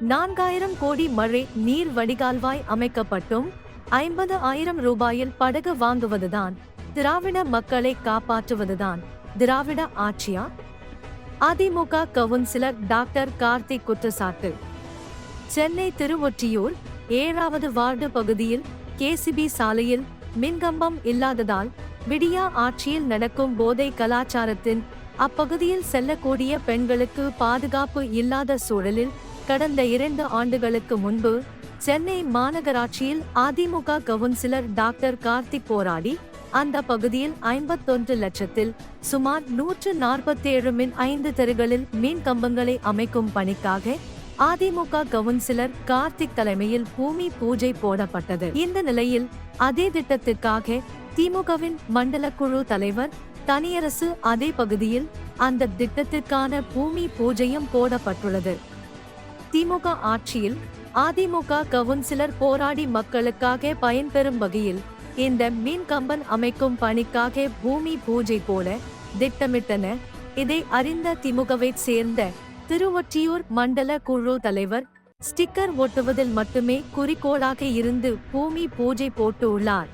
நான்காயிரம் கோடி மழை நீர் வடிகால்வாய் அமைக்கப்பட்டும். ஐம்பது ஆயிரம் ரூபாயில் படகு வாங்குவதுதான். திராவிட மக்களை காப்பாற்றுவதுதான். திராவிட ஆட்சியா? அதிமுக கவுன்சிலர் டாக்டர் கார்த்திக் குற்றச்சாட்டு. சென்னை திருவொற்றியூர் ஏழாவது வார்டு பகுதியில் கேசிபி சாலையில் மின்கம்பம் இல்லாததால் விடியா ஆட்சியில் நடக்கும் போதை கலாச்சாரத்தின் அப்பகுதியில் செல்லக்கூடிய பெண்களுக்கு பாதுகாப்பு இல்லாத சூழலில் கடந்த இரண்டு ஆண்டுகளுக்கு முன்பு சென்னை மாநகராட்சியில் அதிமுக கவுன்சிலர் டாக்டர் கார்த்திக் போராடி அந்த பகுதியில் ஐம்பத்தொன்று லட்சத்தில் சுமார் நூற்று நாற்பத்தேழு மின் ஐந்து தெருகளில் மின் கம்பங்களை அமைக்கும் பணிக்காக அதிமுக கவுன்சிலர் கார்த்திக் தலைமையில் பூமி பூஜை போடப்பட்டது. இந்த நிலையில் அதே திட்டத்திற்காக திமுகவின் மண்டல குழு தலைவர் தனியரசு அதே பகுதியில் அந்த திட்டத்திற்கான பூமி பூஜையும் போடப்பட்டுள்ளது. திமுக ஆட்சியில் அதிமுக கவுன்சிலர் போராடி மக்களுக்காக பயன்பெறும் வகையில் இந்த மீன் கம்பன் அமைக்கும் பணிக்காக பூமி பூஜை போல திட்டமிட்டன. இதை அறிந்த திமுகவை சேர்ந்த திருவொற்றியூர் மண்டல குழு தலைவர் ஸ்டிக்கர் ஒட்டுவதில் மட்டுமே குறிக்கோளாக இருந்து பூமி பூஜை போட்டு உள்ளார்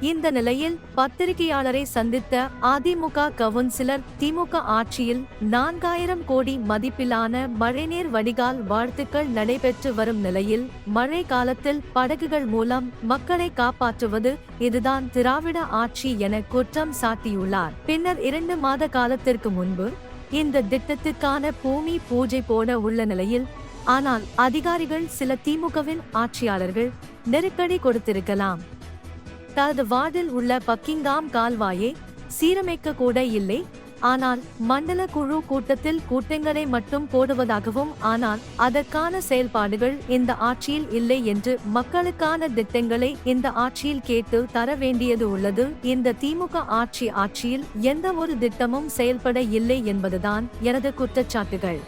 இந்த நிலையில் பத்திரிகையாளரை சந்தித்த அதிமுக கவுன்சிலர் திமுக ஆட்சியில் நான்காயிரம் கோடி மதிப்பிலான மழைநீர் வடிகால் வாழ்த்துக்கள் நடைபெற்று வரும் நிலையில் மழை காலத்தில் படகுகள் மூலம் மக்களை காப்பாற்றுவது இதுதான் திராவிட ஆட்சி என குற்றம் சாட்டியுள்ளார். பின்னர் இரண்டு மாத காலத்திற்கு முன்பு இந்த திட்டத்திற்கான பூமி பூஜை போட உள்ள நிலையில் ஆனால் அதிகாரிகள் சில திமுகவின் ஆட்சியாளர்கள் நெருக்கடி கொடுத்திருக்கலாம். தனது வார்டில் உள்ள பக்கிங்காம் கால்வாயை சீரமைக்க கூட இல்லை. ஆனால் மண்டல குழு கூட்டத்தில் கூட்டங்களை மட்டும் போடுவதாகவும் ஆனால் அதற்கான செயல்பாடுகள் இந்த ஆட்சியில் இல்லை என்று மக்களுக்கான திட்டங்களை இந்த ஆட்சியில் கேட்டு தர வேண்டியது உள்ளது. இந்த திமுக ஆட்சி ஆட்சியில் எந்த ஒரு திட்டமும் செயல்பட இல்லை என்பதுதான் எனது குற்றச்சாட்டுகள்.